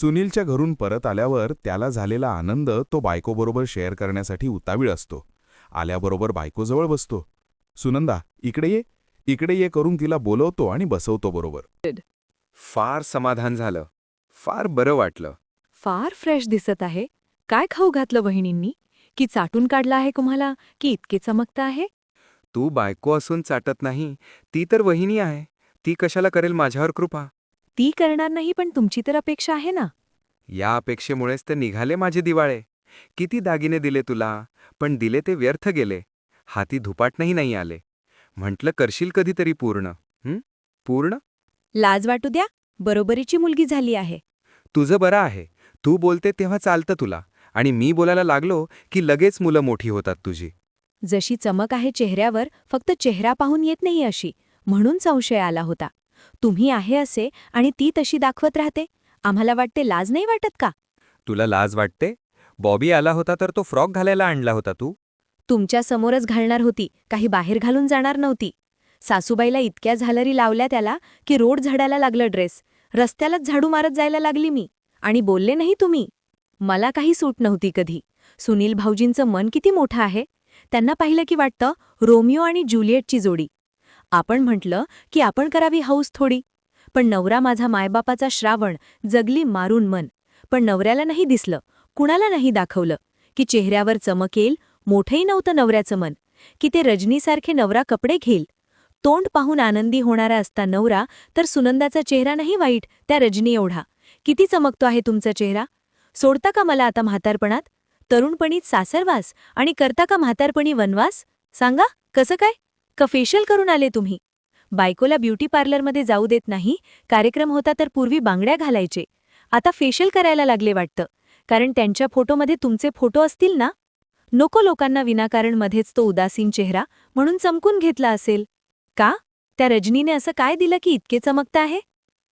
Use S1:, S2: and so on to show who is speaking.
S1: सुनीलच्या घरून परत आल्यावर त्याला झालेला आनंद तो बायकोबरोबर शेअर करण्यासाठी उतावीळ असतो. आल्याबरोबर बायकोजवळ बसतो. सुनंदा इकडे ये. इकडे ये करून तिला बोलवतो आणि बसवतो बरोबर.
S2: फार समाधान झालं. फार बरं वाटलं.
S3: फार फ्रेश दिसत आहे. काय खाऊ घातलं वहिनींनी? की चाटून काढला आहे तुम्हाला? की इतके चमकतं आहे?
S2: तू बायको असून चाटत नाही. ती तर वहिनी आहे. ती कशाला करेल माझ्यावर कृपा?
S3: ती करणार नाही पण तुमची तर अपेक्षा आहे ना?
S2: या अपेक्षेमुळेच तर निघाले माझे दिवाळे. किती दागिने दिले तुला पण दिले ते व्यर्थ गेले. हाती धुपाटणंही नाही आले. म्हटलं करशील कधीतरी पूर्ण. हं? पूर्ण?
S3: लाज वाटू द्या बरोबरीची मुलगी झाली आहे.
S2: तुझं बरं आहे. तू बोलते तेव्हा चालतं तुला. आणि मी बोलायला लागलो की लगेच मुलं मोठी होतात तुझी.
S3: जशी चमक आहे चेहऱ्यावर फक्त चेहरा पाहून येत नाही अशी. म्हणून संशय आला होता. तुम्ही आहे असे आणि ती तशी दाखवत राहते. आम्हाला वाटते लाज नाही वाटत का?
S2: तुला लाज वाटते? बॉबी आला होता तर तो फ्रॉक घालायला आणला होता तू?
S3: तुमच्या समोरच घालणार होती. काही बाहेर घालून जाणार नव्हती. सासूबाईला इतक्या झालरी लावल्या त्याला की रोड झाडायला लागलं ड्रेस. रस्त्यालाच झाडू मारत जायला लागली मी. आणि बोलले नाही तुम्ही? मला काही सूट नव्हती कधी. सुनील भाऊजींचं मन किती मोठं आहे? त्यांना पाहिलं की वाटतं रोमिओ आणि ज्युलिएटची जोडी. आपण म्हटलं की आपण करावी हौस थोडी. पण नवरा माझा मायबापाचा श्रावण जगली मारून मन. पण नवऱ्याला नाही दिसलं कुणाला नाही दाखवलं की चेहऱ्यावर चमकेल मोठंही नव्हतं नवऱ्याचं मन. की ते रजनीसारखे नवरा कपडे घेईल. तोंड पाहून आनंदी होणारा असता नवरा तर सुनंदाचा चेहरा नाही वाईट त्या रजनी एवढा. किती चमकतो आहे तुमचा चेहरा? सोडता का मला आता म्हातारपणात? तरुणपणीत सासरवास आणि करता का म्हातारपणी वनवास? सांगा कसं काय? का फेशियल करून आले तुम्ही. बायकोला ब्युटी पार्लरमध्ये जाऊ देत नाही कार्यक्रम होता तर पूर्वी बांगड्या घालायचे. आता फेशियल करायला लागले वाटतं. कारण त्यांच्या फोटोमध्ये तुमचे फोटो असतील ना? नको लोकांना विनाकारण मध्येच तो उदासीन चेहरा म्हणून चमकून घेतला असेल. का? त्या रजनीने असं काय दिलं की इतके चमकता आहे?